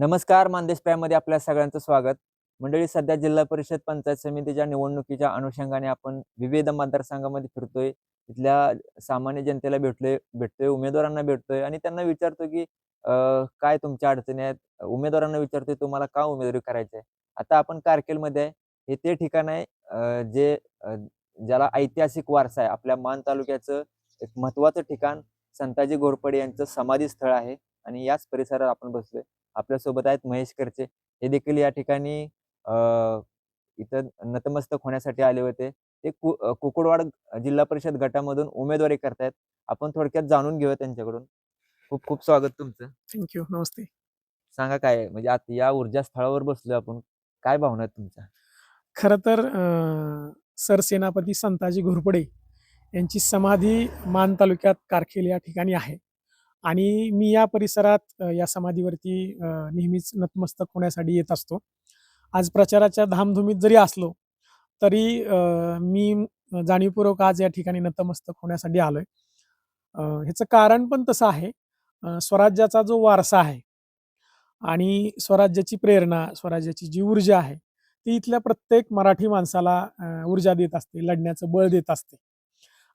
नमस्कार मानदेशमध्ये आपल्या सगळ्यांचं स्वागत. मंडळी सध्या जिल्हा परिषद पंचायत समितीच्या निवडणुकीच्या अनुषंगाने आपण विविध मतदारसंघामध्ये फिरतोय. तिथल्या सामान्य जनतेला भेटलोय भेटतोय उमेदवारांना भेटतोय आणि त्यांना विचारतो की अं, काय तुमच्या अडचणी आहेत? उमेदवारांना विचारतोय तुम्हाला का उमेदवारी करायची आहे? आता आपण कारकेलमध्ये आहे. हे ते ठिकाण आहे अं, जे अं, ज्याला ऐतिहासिक वारसा आहे. आपल्या मान तालुक्याचं एक महत्वाचं ठिकाण संताजी घोरपडे यांचं समाधी स्थळ आहे आणि याच परिसरात आपण बसलोय. आपल्यासोबत आहेत महेश करचे. हे देखील या ठिकाणी इथं नतमस्तक होण्यासाठी आले होते. ते कु कुकुडवाड जिल्हा परिषद गटामधून उमेदवारी करतायत. आपण थोडक्यात जाणून घेऊया त्यांच्याकडून. खूप खूप स्वागत तुमचं. थँक्यू नमस्ते. सांगा काय? म्हणजे आता या ऊर्जा स्थळावर बसलोय आपण. काय भावना आहेत तुमच्या? खरं तर सरसेनापती संताजी घोरपडे यांची समाधी मान तालुक्यात कारखेल या ठिकाणी आहे. आणि मी या परिसरात या समाधीवरती नेहमीच नतमस्तक होण्यासाठी येत असतो. आज प्रचाराच्या धामधुमीत जरी असलो तरी मी जाणीवपूर्वक आज या ठिकाणी नतमस्तक होण्यासाठी आलोय. ह्याचं कारण पण तसं आहे स्वराज्याचा जो वारसा आहे आणि स्वराज्याची प्रेरणा स्वराज्याची जी ऊर्जा आहे ती इथल्या प्रत्येक मराठी माणसाला ऊर्जा देत असते लढण्याचं बळ देत असते.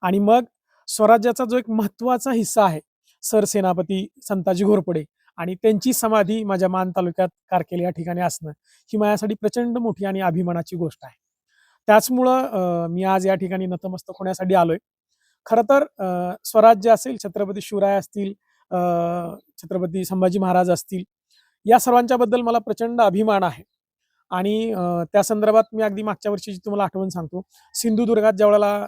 आणि मग स्वराज्याचा जो एक महत्त्वाचा हिस्सा आहे सरसेनापती संताजी घोरपडे आणि त्यांची समाधी माझ्या मान तालुक्यात कारकेल या ठिकाणी असणं ही माझ्यासाठी प्रचंड मोठी आणि अभिमानाची गोष्ट आहे. त्याचमुळं मी आज या ठिकाणी नतमस्तक होण्यासाठी आलोय. खरं तर स्वराज्य असेल छत्रपती शिवराय असतील छत्रपती संभाजी महाराज असतील या सर्वांच्या बद्दल मला प्रचंड अभिमान आहे. आणि त्या संदर्भात मी अगदी मागच्या वर्षीची तुम्हाला आठवण सांगतो. सिंधुदुर्गात ज्यावेळेला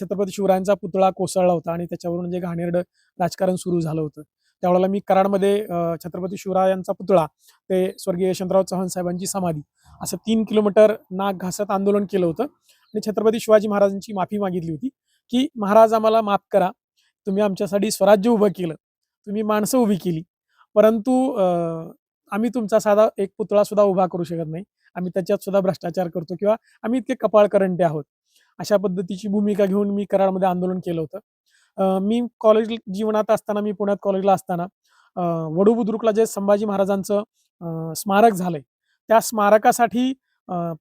छत्रपती शिवरायांचा पुतळा कोसळला होता आणि त्याच्यावरून जे घाणेरडं राजकारण सुरू झालं होतं. त्यावेळेला मी कराडमध्ये छत्रपती शिवरायांचा पुतळा ते स्वर्गीय यशवंतराव चव्हाण साहेबांची समाधी असं तीन किलोमीटर नाक घासत आंदोलन केलं होतं. आणि छत्रपती शिवाजी महाराजांची माफी मागितली होती की महाराज आम्हाला माफ करा. तुम्ही आमच्यासाठी स्वराज्य उभं केलं. तुम्ही माणसं उभी केली. परंतु आम्ही तुमचा साधा एक पुतळा सुद्धा उभा करू शकत नाही. आम्ही त्याच्यात सुद्धा भ्रष्टाचार करतो किंवा आम्ही इतके कपाळकरंटे आहोत. अशा पद्धतीची भूमिका घेऊन मी कराडमध्ये आंदोलन केलं होतं. मी कॉलेज जीवनात असताना मी पुण्यात कॉलेजला असताना वडू बुद्रुकला जे संभाजी महाराजांचं स्मारक झालंय त्या स्मारकासाठी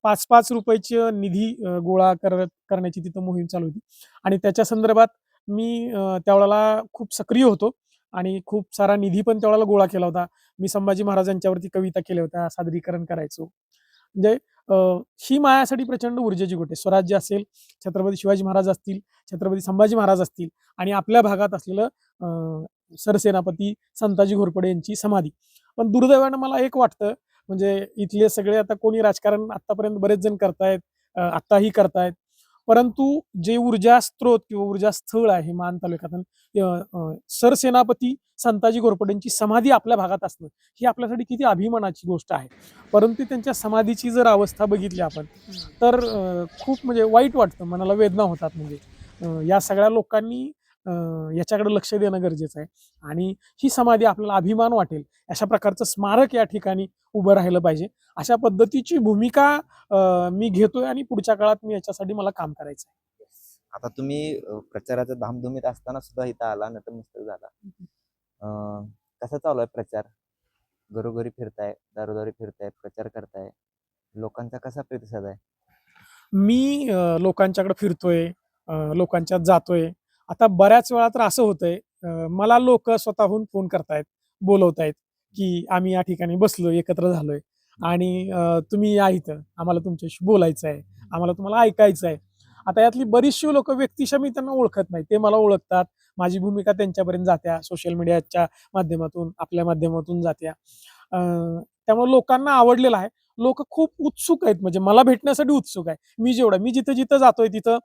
पाच पाच रुपयाची निधी गोळा कर करण्याची तिथं मोहीम चालू होती. आणि त्याच्या संदर्भात मी त्यावेळेला खूप सक्रिय होतो आणि खूप सारा निधी पण त्यावेळेला गोळा केला होता. मी संभाजी महाराजांच्यावरती कविता केल्या होत्या सादरीकरण करायचो. म्हणजे ही माझ्यासाठी प्रचंड ऊर्जेची गोष्ट आहे. स्वराज्य असेल छत्रपती शिवाजी महाराज असतील छत्रपती संभाजी महाराज असतील आणि आपल्या भागात असलेलं सरसेनापती संताजी घोरपडे यांची समाधी. पण दुर्दैवानं मला एक वाटतं म्हणजे इथले सगळे आता कोणी राजकारण आतापर्यंत बरेच जण करतायत आत्ताही करतायत परंतु जे ऊर्जा स्त्रोत किंवा ऊर्जा स्थळ आहे मान तालुक्यात सरसेनापती संताजी घोरपडेंची समाधी आपल्या भागात असणं ही आपल्यासाठी किती अभिमानाची गोष्ट आहे. परंतु त्यांच्या समाधीची जर अवस्था बघितली आपण तर खूप म्हणजे वाईट वाटतं मनाला वेदना होतात म्हणजे. या सगळ्या लोकांनी याच्याकडे लक्ष देणं गरजेचं आहे. आणि ही समाधी आपल्याला अभिमान वाटेल. अशा प्रकारचं स्मारक या ठिकाणी उभं राहिलं पाहिजे. अशा पद्धतीची भूमिका मी घेतोय आणि पुढच्या काळात मी याच्यासाठी मला काम करायचं आहे आता तुम्ही प्रचाराच्या धामधुमीत असताना सुद्धा इथं आला नतमस्तक झाला. अं, कसा चालू आहे प्रचार? घरोघरी फिरताय दारोदारी फिरताय प्रचार करताय. लोकांचा कसा प्रतिसाद आहे? मी लोकांच्याकडे फिरतोय लोकांच्यात जातोय. आता बऱ्याच वेळा तर असं होतंय मला लोक स्वतःहून फोन करतायत बोलवतायत की आम्ही या ठिकाणी बसलो एकत्र झालोय. आणि तुम्ही या इथं आम्हाला तुमच्याशी बोलायचं आहे आम्हाला तुम्हाला ऐकायचं आहे आता यातली बरीचशी लोक व्यक्तिशा मी त्यांना ओळखत नाही ते मला ओळखतात. माझी भूमिका त्यांच्यापर्यंत जात्या सोशल मीडियाच्या माध्यमातून आपल्या माध्यमातून जात्या. त्यामुळे लोकांना आवडलेलं आहे. लोक खूप उत्सुक आहेत. म्हणजे मला भेटण्यासाठी उत्सुक आहे. मी जेवढा मी जिथं जिथं जातोय तिथं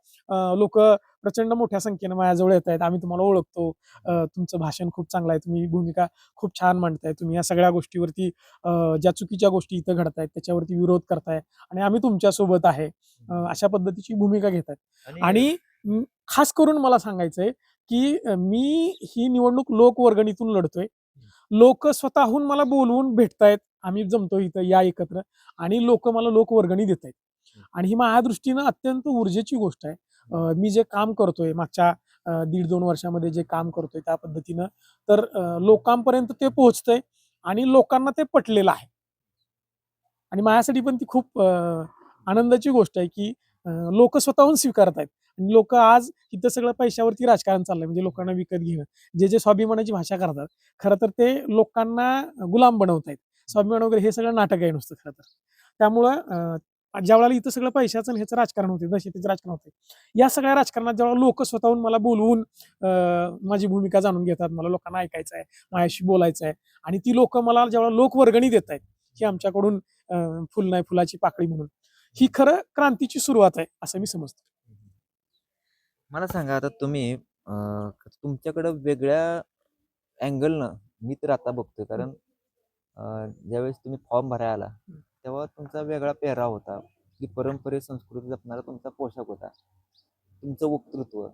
लोक प्रचंड मोठ्या संख्येनं माझ्याजवळ येत आहेत आम्ही तुम्हाला ओळखतो. तुमचं भाषण खूप चांगलं आहे. तुम्ही भूमिका खूप छान मांडताय. तुम्ही या सगळ्या गोष्टीवरती ज्या चुकीच्या गोष्टी इथं घडतायत त्याच्यावरती विरोध करताय आणि आम्ही तुमच्यासोबत आहे. अशा पद्धतीची भूमिका घेत आहेत. आणि खास करून मला सांगायचंय की मी ही निवडणूक लोकवर्गणीतून लढतोय. लोक स्वतःहून मला बोलवून भेटतायत. आम्ही जमतो इथं या एकत्र. आणि लोक मला लोकवर्गणी देत आहेत. आणि ही माझ्या दृष्टीनं अत्यंत ऊर्जेची गोष्ट आहे. मी जे काम करतोय मागच्या दीड दोन वर्षामध्ये जे काम करतोय त्या पद्धतीनं तर लोकांपर्यंत ते पोहोचतंय आणि लोकांना ते पटलेलं आहे. आणि माझ्यासाठी पण ती खूप आनंदाची गोष्ट आहे की लोक स्वतःहून स्वीकारत आहेत. आणि लोक आज इथं सगळं पैशावरती राजकारण चाललंय म्हणजे लोकांना विकत घेणं. जे जे स्वाभिमानाची भाषा करतात खरं तर ते लोकांना गुलाम बनवत आहेत स्वाभिमान वगैरे हे सगळं नाटक आहे नुसतं खरं तर. त्यामुळं ज्या वेळेला इथं सगळं पैशाचं ह्याचं राजकारण होते दहशतीचं राजकारण होते. या सगळ्या राजकारणात जेव्हा लोक स्वतःहून मला बोलवून माझी भूमिका जाणून घेतात मला लोकांना ऐकायचं आहे माझ्याशी बोलायचं आहे आणि ती लोक मला जेव्हा लोक वर्गणी देत आहेत ही आमच्याकडून फुल नाही फुलाची पाकळी म्हणून. ही खरं क्रांतीची सुरुवात आहे असं मी समजतो. मला सांगा आता तुम्ही तुमच्याकडं वेगळ्या अँगलनं मी तर आता बघतोय कारण ज्यावेळेस तुम्ही फॉर्म भरायला आला. तेव्हा तुमचा वेगळा पेहराव होता की परंपरे संस्कृती जपणारा तुमचा पोशाख होता. तुमचं वक्तृत्व.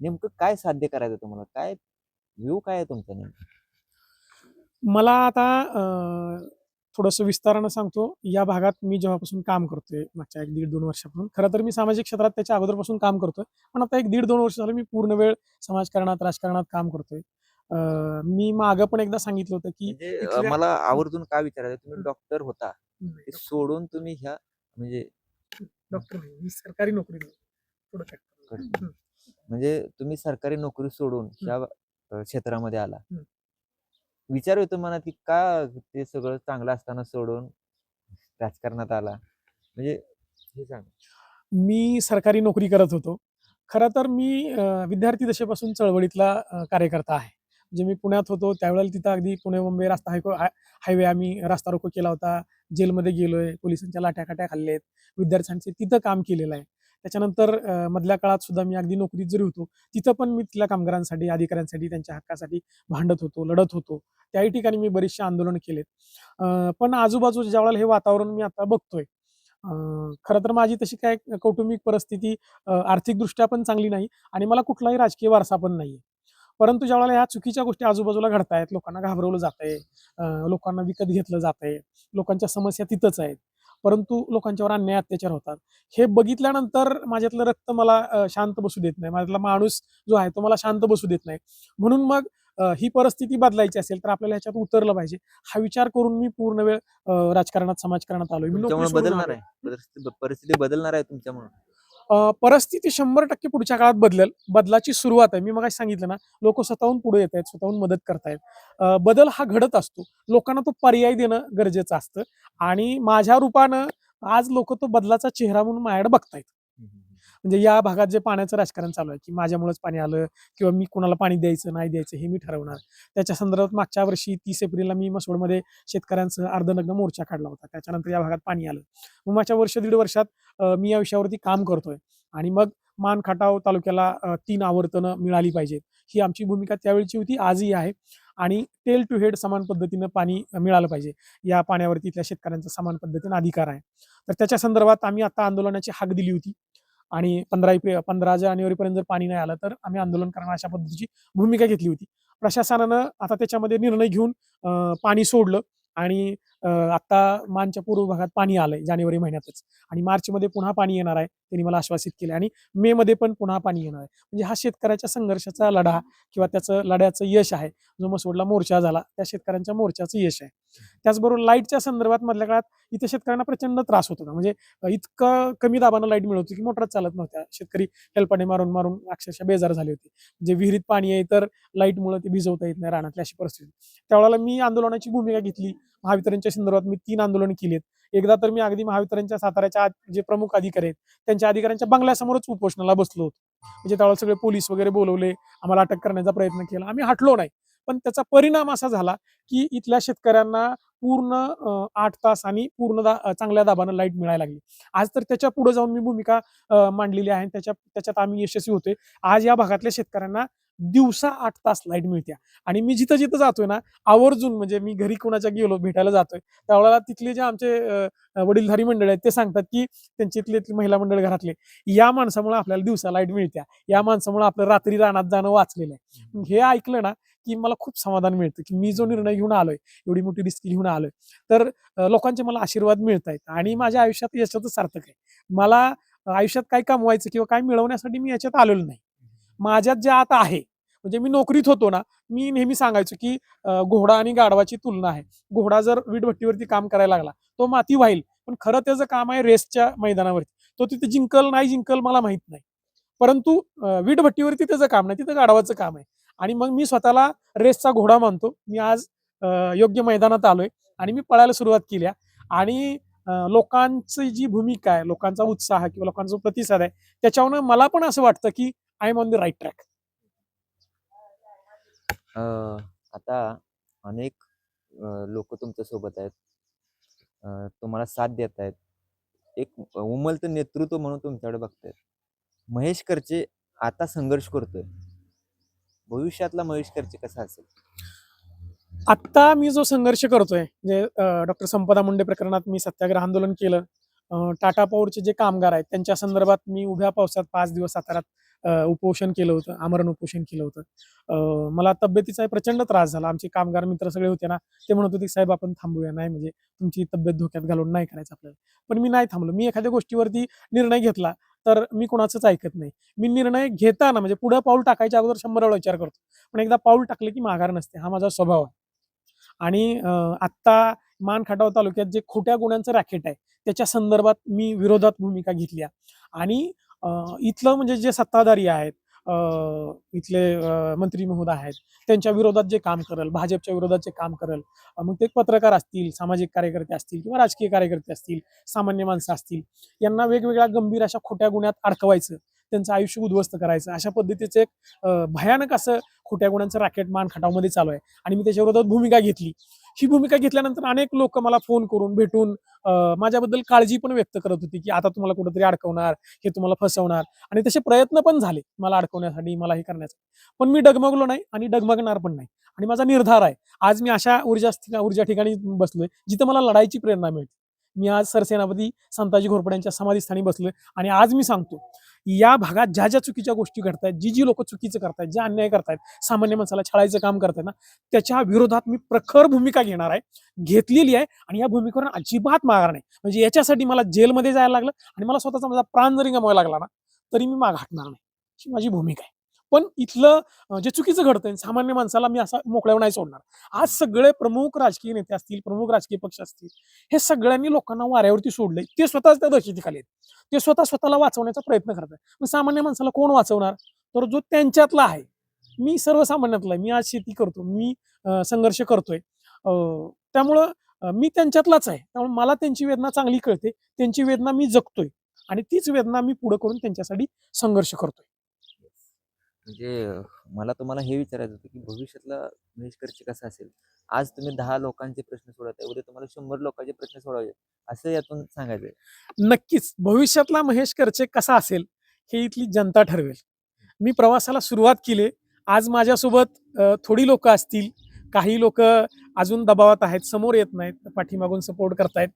नेमकं काय साध्य करायचं तुम्हाला? काय व्ह्यू काय आहे तुमचा नेमकं? मला आता थोडंसं विस्तारानं सांगतो. या भागात मी जेव्हापासून काम करतोय मागच्या एक दीड दोन वर्षापासून खरं तर मी सामाजिक क्षेत्रात त्याच्या अगोदरपासून काम करतोय. पण आता एक दीड दोन वर्ष झालं मी पूर्ण वेळ समाजकारणात राजकारणात काम करतोय. मी मागं पण एकदा सांगितलं होतं की म्हणजे मला आवर्जून काय विचारायचं तुम्ही. डॉक्टर होता. ते सोडून तुम्ही ह्या म्हणजे डॉक्टर नाही सरकारी नोकरी. म्हणजे तुम्ही सरकारी नोकरी सोडून ह्या क्षेत्रामध्ये आला. विचार येतो मनात की का ते सगळं चांगलं असताना सोडून राजकारणात आला? म्हणजे हे सांग. मी सरकारी नोकरी करत होतो. खरं तर मी विद्यार्थी दशेपासून चळवळीतला कार्यकर्ता आहे. जे मी पुण्यात होतो त्यावेळेला तिथं अगदी पुणे मुंबई रस्ता हायको हायवे आम्ही रस्ता रोको केला होता. जेलमध्ये गेलोय पोलिसांच्या लाट्याकाट्या खाल्लेत विद्यार्थ्यांचे तिथं काम केलेलं आहे. त्याच्यानंतर मधल्या काळात सुद्धा मी अगदी नोकरीत जरी होतो तिथं पण मी तिथल्या कामगारांसाठी अधिकाऱ्यांसाठी त्यांच्या हक्कासाठी भांडत होतो लढत होतो. त्याही ठिकाणी मी बरीचशी आंदोलन केलेत. अं, पण आजूबाजूच्या ज्यावेळेला हे वातावरण मी आता बघतोय खरं तर माझी तशी काय कौटुंबिक परिस्थिती आर्थिकदृष्ट्या पण चांगली नाही आणि मला कुठलाही राजकीय वारसा पण नाही परंतु ज्यावेळेला ह्या चुकीच्या गोष्टी आजूबाजूला घडतायत लोकांना घाबरवलं जातंय अं, लोकांना विकत घेतलं जातंय लोकांच्या समस्या तिथंच आहेत परंतु लोकांच्यावर अन्याय अत्याचार होतात. हे बघितल्यानंतर माझ्यातलं रक्त मला शांत बसू देत नाही. माझ्यातला माणूस जो आहे तो मला शांत बसू देत नाही. म्हणून मग ही परिस्थिती बदलायची असेल तर आपल्याला ह्याच्यात उतरलं पाहिजे. हा विचार करून मी पूर्ण वेळ राजकारणात समाजकारणात मी आलोय. आहे. परिस्थिती बदलणार आहे तुमच्यामुळे. परिस्थिती शंभर टक्के पुढच्या काळात बदलेल. बदलाची सुरुवात आहे. मी मग सांगितलं ना लोक स्वतःहून पुढे येत आहेत स्वतःहून मदत करतायत. बदल हा घडत असतो. लोकांना तो पर्याय देणं गरजेचं असतं. आणि माझ्या रूपानं आज लोक तो बदलाचा चेहरा म्हणून माझ्याकडे बघतायत. म्हणजे या भागात जे पाण्याचं राजकारण चालू आहे की माझ्यामुळेच पाणी आलं किंवा मी कुणाला पाणी द्यायचं नाही द्यायचं हे मी ठरवणार. त्याच्या संदर्भात मागच्या वर्षी तीस एप्रिलला मी मसोडमध्ये शेतकऱ्यांसह अर्धनग्न मोर्चा काढला होता. त्याच्यानंतर या भागात पाणी आलं. मग मागच्या वर्ष दीड वर्षात मी या विषयावरती काम करतोय आणि मग मान खटाव तालुक्याला तीन आवर्तनं मिळाली पाहिजेत ही आमची भूमिका त्यावेळची होती आजही आहे आणि टेल टू हेड समान पद्धतीनं पाणी मिळालं पाहिजे. या पाण्यावरती इथल्या शेतकऱ्यांचा समान पद्धतीनं अधिकार आहे. तर त्याच्या संदर्भात आम्ही आता आंदोलनाची हाक दिली होती. आणि पंधरा एप्रिल पंधरा जानेवारीपर्यंत जर पाणी नाही आलं तर आम्ही आंदोलन करणार अशा पद्धतीची भूमिका घेतली होती. प्रशासनानं आता त्याच्यामध्ये निर्णय घेऊन पाणी सोडलं आणि आता मानच्या पूर्व भागात पाणी आलंय जानेवारी महिन्यातच. आणि मार्चमध्ये पुन्हा पाणी येणार आहे त्यांनी मला आश्वासित केलं आणि मे मध्ये पण पुन्हा पाणी येणार आहे. म्हणजे हा शेतकऱ्याच्या संघर्षाचा लढा किंवा त्याचं लढ्याचं यश आहे. जो मसोडला मोर्चा झाला त्या शेतकऱ्यांच्या मोर्चाचं यश आहे. त्याचबरोबर लाईटच्या संदर्भात मधल्या काळात इथे शेतकऱ्यांना प्रचंड त्रास होत होता. म्हणजे इतकं कमी दाबानं लाइट मिळत होती की मोटर चालत नव्हत्या. शेतकरी हेल्पाने मारून मारून अक्षरशः बेजार झाले होते. म्हणजे विहिरीत पाणी आहे तर लाईटमुळे ते भिजवता येत नाही रानातल्या अशी परिस्थिती त्यावेळेला मी आंदोलनाची भूमिका घेतली. महावितरणच्या संदर्भात मी तीन आंदोलन केलीत. एकदा तर मी अगदी महावितरणच्या साताऱ्याच्या जे प्रमुख अधिकारी आहेत त्यांच्या अधिकाऱ्यांच्या बंगल्यासमोरच उपोषणाला बसलो होतो. म्हणजे त्यावेळेला सगळे पोलीस वगैरे बोलवले आम्हाला अटक करण्याचा प्रयत्न केला. आम्ही हटलो नाही. पण त्याचा परिणाम असा झाला की इथल्या शेतकऱ्यांना पूर्ण आठ तास आणि पूर्ण दा चांगल्या दाबानं लाइट मिळायला लागली. आज तर त्याच्या पुढे जाऊन मी भूमिका मांडलेली आहे त्याच्या त्याच्यात आम्ही यशस्वी होतोय. आज या भागातल्या शेतकऱ्यांना दिवसा आठ तास लाइट मिळत्या. आणि मी जिथं जिथं जातोय ना आवर्जून म्हणजे मी घरी कोणाच्या गेलो भेटायला जातोय त्यावेळेला तिथले जे आमचे वडीलधारी मंडळ आहेत ते सांगतात की त्यांची इथले महिला मंडळ घरातले या माणसामुळे आपल्याला दिवसा लाइट मिळत्या. या माणसामुळे आपलं रात्री रानात जाणं वाचलेलं आहे. हे ऐकलं ना की मला खूप समाधान मिळतं की मी जो निर्णय घेऊन आलोय एवढी मोठी रिस्क घेऊन आलोय. तर लोकांचे मला आशीर्वाद मिळत आहेत आणि माझ्या आयुष्यात याच्यातच सार्थक आहे. मला आयुष्यात काय कमवायचं किंवा काय मिळवण्यासाठी मी याच्यात आलेलो नाही. माझ्यात जे आता आहे म्हणजे मी नोकरीत होतो ना मी नेहमी सांगायचो की घोडा आणि गाढवाची तुलना आहे. घोडा जर वीटभट्टीवरती काम करायला लागला तो माती व्हाईल पण खरं त्याचं काम आहे रेसच्या मैदानावरती. तो तिथे जिंकल नाही जिंकल मला माहीत नाही. परंतु वीटभट्टीवरती त्याचं काम नाही तिथं गाढवाचं काम आहे. आणि मग मी स्वतःला रेसचा घोडा मानतो. मी आज योग्य मैदानात आलोय आणि मी पळायला सुरुवात केली आहे. आणि लोकांची जी भूमिका आहे लोकांचा उत्साह किंवा लोकांचा प्रतिसाद आहे त्याच्यावरनं मला पण असं वाटतं की I am on the right track आता अनेक लोक तुमच्यासोबत आहेत तुम्हाला साथ देत आहेत. एक उमलतं नेतृत्व म्हणून तुमच्याकडे बघतायत. महेश करचे आता संघर्ष करतोय. भविष्यातला महेश करचे कसा असेल? आत्ता मी जो संघर्ष करतोय म्हणजे डॉक्टर संपदा मुंडे प्रकरणात मी सत्याग्रह आंदोलन केलं. टाटा पॉवरचे जे कामगार आहेत त्यांच्या संदर्भात मी उभ्या पावसात पाच दिवस साताऱ्यात उपोषण केलं होतं आमरण उपोषण केलं होतं. मला तब्येतीचा प्रचंड त्रास झाला. आमचे कामगार मित्र सगळे होते ना ते म्हणत होते साहेब आपण थांबूया. नाही म्हणजे तुमची तब्येत धोक्यात घालून नाही करायचं आपल्याला. पण मी नाही थांबलो. मी एखाद्या गोष्टीवरती निर्णय घेतला तर मी कोणाचंच ऐकत नाही. मी निर्णय घेताना म्हणजे पुढं पाऊल टाकायच्या अगोदर शंभर वेळा विचार करतो. पण एकदा पाऊल टाकले की माघार नसते. हा माझा स्वभाव आहे. आणि आत्ता मान खटाव तालुक्यात जे खोट्या गुणांचं रॅकेट आहे त्याच्या संदर्भात मी विरोधात भूमिका घेतली आणि इथलं म्हणजे जे सत्ताधारी आहेत इथले मंत्री महोदय आहेत त्यांच्या विरोधात जे काम करेल भाजपच्या विरोधात जे काम करेल मग ते पत्रकार असतील सामाजिक कार्यकर्ते असतील किंवा राजकीय कार्यकर्ते असतील सामान्य माणसं असतील यांना वेगवेगळ्या गंभीर अशा खोट्या गुन्ह्यात अडकवायचं त्यांचं आयुष्य उद्ध्वस्त करायचं अशा पद्धतीचं एक भयानक असं खोट्या गुन्ह्यांचं रॅकेट मान खटावमध्ये चालू आहे. आणि मी त्याच्या विरोधात भूमिका घेतली. ही भूमिका घेतल्यानंतर अनेक लोक मला फोन करून भेटून माझ्याबद्दल काळजी पण व्यक्त करत होती की आता तुम्हाला कुठेतरी अडकवणार हे तुम्हाला फसवणार आणि तसे प्रयत्न पण झाले मला अडकवण्यासाठी मला हे करण्यासाठी. पण मी डगमगलो नाही आणि डगमगणार पण नाही. आणि माझा निर्धार आहे आज मी अशा ऊर्जा ऊर्जा ठिकाणी बसलोय जिथं मला लढायची प्रेरणा मिळते. मी आज सरसेनापती संताजी घोरपड्यांच्या समाधीस्थानी बसलोय आणि आज मी सांगतो या भागात ज्या ज्या चुकीच्या गोष्टी घडतायत जी जी लोक चुकीचं करतायत जे अन्याय करतायत सामान्य माणसाला छळायचं काम करतायत ना त्याच्या विरोधात मी प्रखर भूमिका घेणार आहे घेतलेली आहे आणि या भूमिकेवर अजिबात मागणार नाही. म्हणजे याच्यासाठी मला जेलमध्ये जायला लागलं आणि मला स्वतःचा माझा प्राण जरी गमवायला लागला ना तरी मी माग हटणार नाही. ही माझी भूमिका आहे. पण इथलं जे चुकीचं घडतंय सामान्य माणसाला मी असा मोकळ्यावर नाही सोडणार. आज सगळे प्रमुख राजकीय नेते असतील प्रमुख राजकीय पक्ष असतील हे सगळ्यांनी लोकांना वाऱ्यावरती सोडलंय. ते स्वतःच त्या दहशतीखाली आहेत. ते स्वतः स्वतःला वाचवण्याचा प्रयत्न करत आहेत मग सामान्य माणसाला कोण वाचवणार? तर जो त्यांच्यातला आहे. मी सर्वसामान्यातला आहे. मी आज शेती करतो. मी संघर्ष करतोय. अं, त्यामुळं मी त्यांच्यातलाच आहे. त्यामुळे मला त्यांची वेदना चांगली कळते. त्यांची वेदना मी जगतोय. आणि तीच वेदना मी पुढे करून त्यांच्यासाठी संघर्ष करतोय. म्हणजे मला तुम्हाला हे विचारायचं होतं की भविष्यातला महेश करचे कसा असेल? आज तुम्ही दहा लोकांचे प्रश्न सोडत आहे उद्या तुम्हाला शंभर लोकांचे प्रश्न सोडवायचे असं यातून सांगायचंय नक्कीच. भविष्यातला महेश करचे कसा असेल हे इथली जनता ठरवेल. मी प्रवासाला सुरुवात केली. आज माझ्यासोबत थोडी लोक असतील. काही लोक अजून दबावात आहेत समोर येत नाहीत पाठीमागून सपोर्ट करतायत.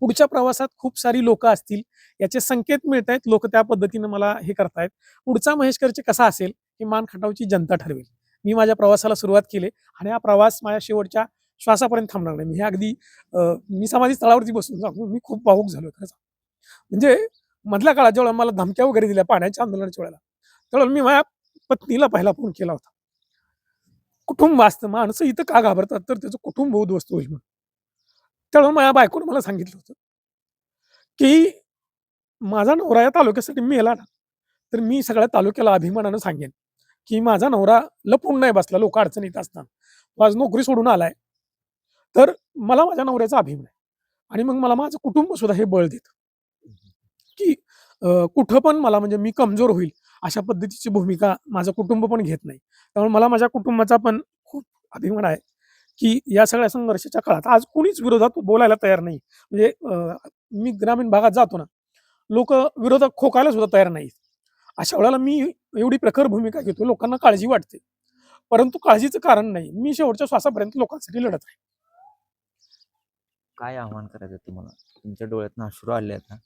पुढच्या प्रवासात खूप सारी लोक असतील याचे संकेत मिळत आहेत लोक त्या पद्धतीनं मला हे करतायत. पुढचा महेशकरचे कसा असेल हे मान खटावची जनता ठरवेल. मी माझ्या प्रवासाला सुरुवात केली आणि हा प्रवास माझ्या शेवटच्या श्वासापर्यंत थांबणार नाही. मी हे अगदी मी समाधी स्थळावरती बसून सांगू मी खूप भावूक झालो खरंच म्हणजे मधल्या काळात जेव्हा मला धमक्या वगैरे दिल्या पाण्याच्या आंदोलनाच्या वेळेला त्यावेळेला मी माझ्या पत्नीला पहिला फोन केला होता. कुटुंब असतं माणसं इथं का घाबरतात? तर त्याचं कुटुंब उद्ध्वस्त होईल म्हणून. त्यामुळे माझ्या बायकोनं मला सांगितलं होतं की माझा नवरा या तालुक्यासाठी मेला ना तर मी सगळ्या तालुक्याला अभिमानानं सांगेन की माझा नवरा लपून नाही बसला लोक अडचणीत असताना तो आज नोकरी सोडून आलाय. तर मला माझ्या नवऱ्याचा अभिमान आहे. आणि मग मला माझं कुटुंब सुद्धा हे बळ देतं. की कुठं पण मला म्हणजे मी कमजोर होईल अशा पद्धतीची भूमिका माझं कुटुंब पण घेत नाही. त्यामुळे मला माझ्या कुटुंबाचा पण खूप अभिमान आहे. की या सगळ्या संघर्षाच्या काळात आज कुणीच विरोधात बोलायला तयार नाही. म्हणजे मी ग्रामीण भागात जातो ना लोक विरोधात खोकायला सुद्धा तयार नाहीत. अशा वेळेला मी एवढी प्रखर भूमिका घेतो लोकांना काळजी वाटते. परंतु काळजीचं कारण नाही. मी शेवटच्या श्वासापर्यंत लोकांसाठी लढत आहे. काय आव्हान करायचं तुम्हाला? तुमच्या डोळ्यातनं अश्रू आले आहेत ना?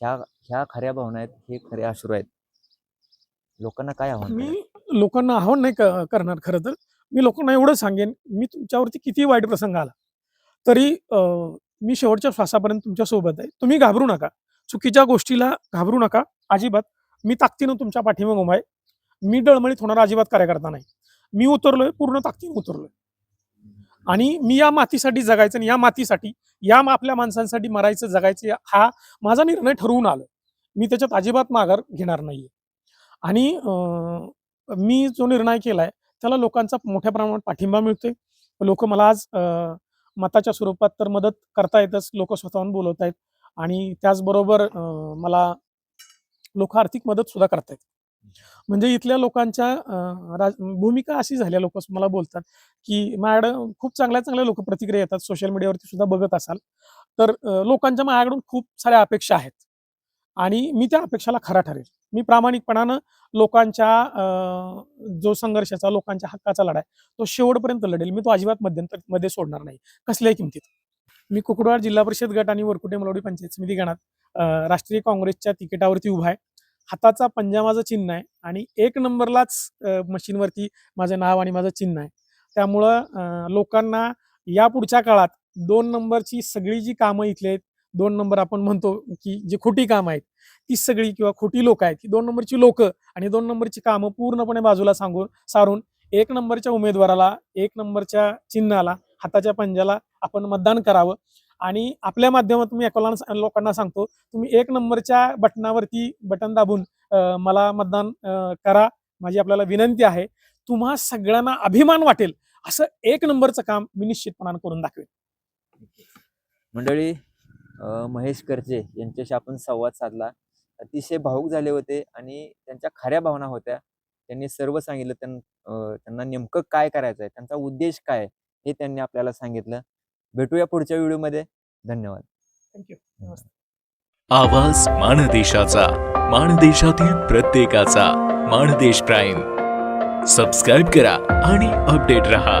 ह्या ह्या खऱ्या भावना आहेत हे खरे अश्रू आहेत. लोकांना काय आव्हान मी? लोकांना आव्हान नाही करणार खरं तर. मी लोकांना एवढं सांगेन मी तुमच्यावरती किती वाईट प्रसंग आला तरी अं, मी शेवटच्या श्वासापर्यंत तुमच्यासोबत आहे. तुम्ही घाबरू नका. चुकीच्या गोष्टीला घाबरू नका. अजिबात. मी ताकदीनं तुमच्या पाठीमागं उभा आहे. मी डळमळीत होणार अजिबात कार्यकर्ता नाही. मी उतरलोय पूर्ण ताकदीनं उतरलोय. आणि मी या मातीसाठी जगायचं आणि या मातीसाठी या आपल्या माणसांसाठी मरायचं जगायचं हा माझा निर्णय ठरवून आलो मी त्याच्यात अजिबात माघार घेणार नाहीये. आणि मी जो निर्णय केलाय त्याला लोकांचा मोठ्या प्रमाणात पाठिंबा मिळतोय. लोक मला आज मताच्या स्वरूपात तर मदत करतायतच लोक स्वतःहून बोलवत आहेत आणि त्याचबरोबर मला लोक आर्थिक मदत सुद्धा करतायत. म्हणजे इथल्या लोकांच्या राज- भूमिका अशी झाल्या लोक मला बोलतात की माझ्याकडं खूप चांगल्या चांगल्या लोक प्रतिक्रिया येतात सोशल मीडियावरती सुद्धा बघत असाल तर लोकांच्या माझ्याकडून खूप साऱ्या अपेक्षा आहेत आणि मी त्या अपेक्षाला खरा ठरेल. मी प्रामाणिकपणानं लोकांच्या जो संघर्षाचा लोकांच्या हक्काचा लढा आहे तो शेवटपर्यंत लढेल. मी तो अजिबात मध्यंतरमध्ये सोडणार नाही. कसल्याही किमतीत. मी कुकडवाड जिल्हा परिषद गट आणि वरकुटे मलवडी पंचायत समिती गणात राष्ट्रीय काँग्रेसच्या तिकिटावरती उभा आहे. हाताचा पंजा माझं चिन्ह आहे आणि एक नंबरलाच मशीनवरती माझं नाव आणि माझं चिन्ह आहे. त्यामुळं लोकांना या पुढच्या काळात दोन नंबरची सगळी जी कामं इथले आहेत दोन नंबर आपण म्हणतो की जी खोटी काम आहेत ती सगळी किंवा खोटी लोक आहेत ही दोन नंबरची लोक आणि दोन नंबरची कामं पूर्णपणे बाजूला सांगून सारून एक नंबरच्या उमेदवाराला एक नंबरच्या चिन्हाला हाताच्या पंजाला आपण मतदान करावं. आणि आपल्या माध्यमातून मी एकोला लोकांना सांगतो तुम्ही एक नंबरच्या बटनावरती बटन दाबून मला मतदान करा. माझी आपल्याला विनंती आहे तुम्हा सगळ्यांना अभिमान वाटेल असं एक नंबरचं काम मी निश्चितपणानं करून दाखवेन. मंडळी महेश करचे यांच्याशी आपण संवाद साधला. अतिशय भाऊक झाले होते आणि त्यांच्या खऱ्या भावना होत्या. त्यांनी सर्व सांगितलं त्यां त्यांना नेमकं काय करायचं आहे त्यांचा उद्देश काय हे त्यांनी आपल्याला सांगितलं. भेटूया पुढच्या व्हिडिओमध्ये. धन्यवाद. थँक्यू आवाज माणदेशाचा माणदेशातील प्रत्येकाचा. माणदेश प्राईम. सबस्क्राईब करा आणि अपडेट रहा.